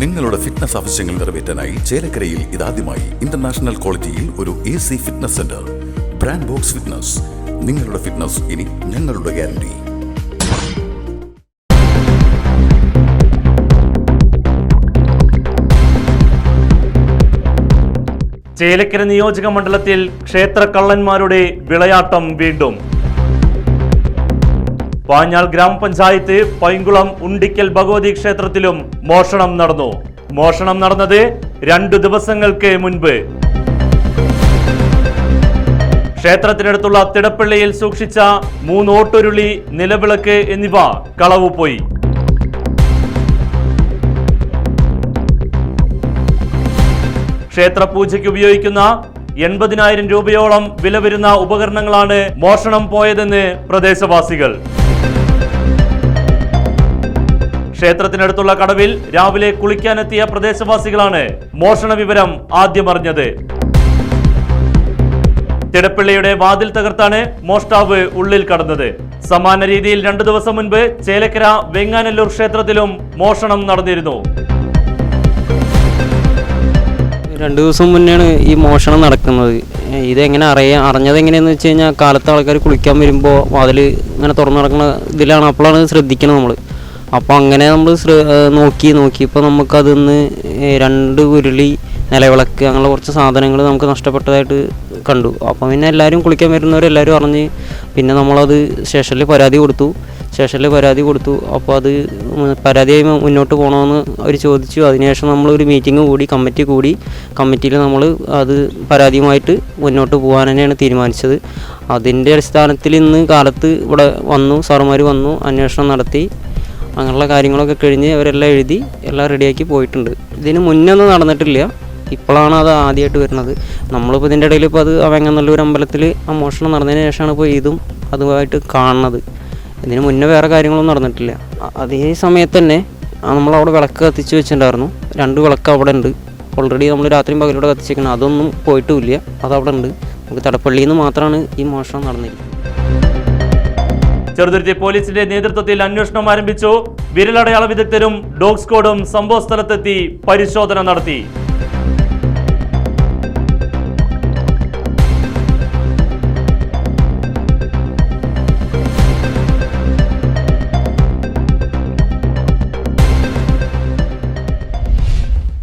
നിങ്ങളുടെ ഫിറ്റ്നസ് ആവശ്യങ്ങൾ നിറവേറ്റാനായി ചേലക്കരയിൽ ഇതാദ്യമായി ഇന്റർനാഷണൽ ക്വാളിറ്റിയിൽ ഒരു A C fitness centre brand box fitness നിങ്ങളുടെ ഫിറ്റ്നസ് ഇനി ഞങ്ങളുടെ ഗ്യാരണ്ടി ചേലക്കര നിയോജക മണ്ഡലത്തിൽ ക്ഷേത്ര കള്ളന്മാരുടെ വിളയാട്ടം വീണ്ടും. പാഞ്ഞാൾ ഗ്രാമപഞ്ചായത്ത് പൈങ്കുളം ഉണ്ടിക്കൽ ഭഗവതി ക്ഷേത്രത്തിലും മോഷണം നടന്നു. മോഷണം നടന്നത് രണ്ടു ദിവസങ്ങൾക്ക് മുൻപ്. ക്ഷേത്രത്തിനടുത്തുള്ള തിടപ്പള്ളിയിൽ സൂക്ഷിച്ച മൂന്ന് ഓട്ടുരുളി നിലവിളക്ക് എന്നിവ കളവുപോയി ക്ഷേത്ര പൂജയ്ക്ക് ഉപയോഗിക്കുന്ന എൺപതിനായിരം രൂപയോളം വില വരുന്ന ഉപകരണങ്ങളാണ് മോഷണം പോയതെന്ന് പ്രദേശവാസികൾ. ക്ഷേത്രത്തിനടുത്തുള്ള കടവിൽ രാവിലെ കുളിക്കാനെത്തിയ പ്രദേശവാസികളാണ് മോഷണ വിവരം ആദ്യമറിഞ്ഞത് തിടപ്പിള്ളിയുടെ വാതിൽ തകർത്താണ് മോഷ്ടാവ് ഉള്ളിൽ കടന്നത്. സമാന രീതിയിൽ രണ്ടു ദിവസം മുൻപ് ചേലക്കര വെങ്ങാനല്ലൂർ ക്ഷേത്രത്തിലും മോഷണം നടന്നിരുന്നു. രണ്ടു ദിവസം മുന്നെയാണ് ഈ മോഷണം നടക്കുന്നത്. ഇതെങ്ങനെ അറിയാം അറിഞ്ഞത് എങ്ങനെയാന്ന് വെച്ച് കഴിഞ്ഞാൽ കാലത്ത് ആൾക്കാർ കുളിക്കാൻ വരുമ്പോൾ അതിൽ ഇങ്ങനെ തുറന്നു നടക്കുന്ന ഇതിലാണ് അപ്പോഴാണ് ശ്രദ്ധിക്കുന്നത് നമ്മൾ അപ്പോൾ അങ്ങനെ നമ്മൾ നോക്കി നോക്കി. ഇപ്പോൾ നമുക്കതിന്ന് രണ്ട് ഉരുളി നിലവിളക്ക് അങ്ങനെ കുറച്ച് സാധനങ്ങൾ നമുക്ക് നഷ്ടപ്പെട്ടതായിട്ട് കണ്ടു. അപ്പോൾ പിന്നെ എല്ലാവരും കുളിക്കാൻ വരുന്നവരെല്ലാവരും അറിഞ്ഞ് പിന്നെ നമ്മളത് സ്റ്റേഷനിൽ പരാതി കൊടുത്തു. സ്റ്റേഷനിൽ പരാതി കൊടുത്തു. അപ്പോൾ അത് പരാതിയായി മുന്നോട്ട് പോകണമെന്ന് അവർ ചോദിച്ചു. അതിനുശേഷം നമ്മളൊരു മീറ്റിംഗ് കൂടി കമ്മിറ്റി കൂടി. കമ്മിറ്റിയിൽ നമ്മൾ അത് പരാതിയുമായിട്ട് മുന്നോട്ട് പോകാൻ തന്നെയാണ് തീരുമാനിച്ചത്. അതിന്റെ അടിസ്ഥാനത്തിൽ ഇന്ന് കാലത്ത് ഇവിടെ വന്നു സാറുമാർ വന്നു അന്വേഷണം നടത്തി. അങ്ങനെയുള്ള കാര്യങ്ങളൊക്കെ കഴിഞ്ഞ് അവരെല്ലാം എഴുതി എല്ലാം റെഡിയാക്കി പോയിട്ടുണ്ട്. ഇതിന് മുന്നേ ഒന്നും നടന്നിട്ടില്ല. ഇപ്പോഴാണ് അത് ആദ്യമായിട്ട് വരുന്നത്. നമ്മളിപ്പോൾ ഇതിന്റെ ഇടയിൽ ഇപ്പോൾ അത് വെങ്ങനല്ലൂർ അമ്പലത്തിൽ ആ മോഷണം നടന്നതിന് ശേഷമാണ് ഇപ്പോൾ ഇതും അതുമായിട്ട് കാണുന്നത്. ഇതിന് മുന്നേ വേറെ കാര്യങ്ങളൊന്നും നടന്നിട്ടില്ല. അതേ സമയത്ത് തന്നെ നമ്മളവിടെ വിളക്ക് കത്തിച്ച് വെച്ചിട്ടുണ്ടായിരുന്നു. രണ്ട് വിളക്ക് അവിടെ ഉണ്ട്. ഓൾറെഡി നമ്മൾ രാത്രിയും പകലൂടെ കത്തിച്ചേക്കണം. അതൊന്നും പോയിട്ടുമില്ല. അതവിടെ ഉണ്ട്. നമുക്ക് തടപ്പള്ളിയിൽ നിന്ന് മാത്രമാണ് ഈ മോഷണം നടന്നിരിക്കുന്നത് ചെറുതുരുത്തി പോലീസിന്റെ നേതൃത്വത്തിൽ അന്വേഷണം ആരംഭിച്ചു. വിരലടയാള വിദഗ്ധരും ഡോഗ് സ്ക്വാഡും സംഭവ സ്ഥലത്തെത്തി പരിശോധന നടത്തി.